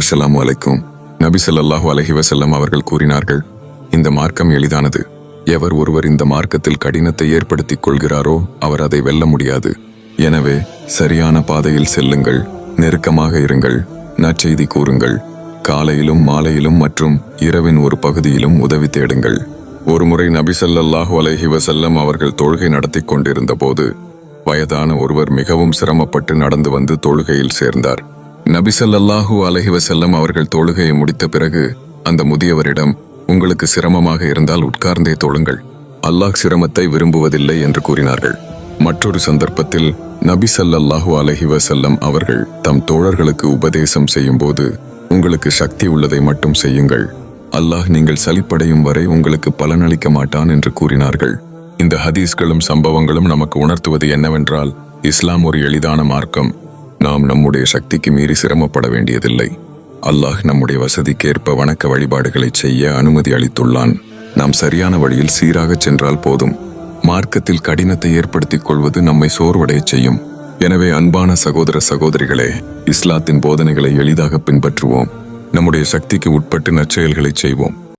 அஸ்ஸலாமு வலைக்கும் நபி ஸல்லல்லாஹு அலஹி வசல்லம் அவர்கள் கூறினார்கள் இந்த மார்க்கம் எளிதானது. எவர் ஒருவர் இந்த மார்க்கத்தில் கடினத்தை ஏற்படுத்திக் கொள்கிறாரோ அவர் அதை வெல்ல முடியாது. எனவே சரியான பாதையில் செல்லுங்கள் நெருக்கமாக இருங்கள் நற்செய்தி கூறுங்கள் காலையிலும் மாலையிலும் மற்றும் இரவின் ஒரு பகுதியிலும் உதவி தேடுங்கள். ஒருமுறை நபிசல்லாஹு அலஹி வசல்லம் அவர்கள் தொழுகை நடத்தி கொண்டிருந்த போது வயதான ஒருவர் மிகவும் சிரமப்பட்டு நடந்து வந்து தொழுகையில் சேர்ந்தார். நபி ஸல்லல்லாஹு அலைஹி அவர்கள் தொழுகையை முடித்த பிறகு அந்த முதியவரிடம் உங்களுக்கு சிரமமாக இருந்தால் உட்கார்ந்தே தொழுங்கள். அல்லாஹ் சிரமத்தை விரும்புவதில்லை என்று கூறினார்கள். மற்றொரு சந்தர்ப்பத்தில் நபி ஸல்லல்லாஹு அலைஹி அவர்கள் தம் தோழர்களுக்கு உபதேசம் செய்யும்போது உங்களுக்கு சக்தி உள்ளதை மட்டும் செய்யுங்கள். அல்லாஹ் நீங்கள் சலிப்படையும் வரை உங்களுக்கு பலனளிக்க மாட்டான் என்று கூறினார்கள். இந்த ஹதீஸ்களும் சம்பவங்களும் நமக்கு உணர்த்துவது என்னவென்றால் இஸ்லாம் ஒரு எளிதான மார்க்கம். நாம் நம்முடைய சக்திக்கு மீறி சிரமப்பட வேண்டியதில்லை. அல்லாஹ் நம்முடைய வசதிக்கேற்ப வணக்க வழிபாடுகளை செய்ய அனுமதி அளித்துள்ளான். நாம் சரியான வழியில் சீராகச் சென்றால் போதும். மார்க்கத்தில் கடினத்தை ஏற்படுத்திக் கொள்வது நம்மை சோர்வடையச் செய்யும். எனவே அன்பான சகோதர சகோதரிகளே இஸ்லாத்தின் போதனைகளை எளிதாக பின்பற்றுவோம். நம்முடைய சக்திக்கு உட்பட்டு நற்செயல்களை செய்வோம்.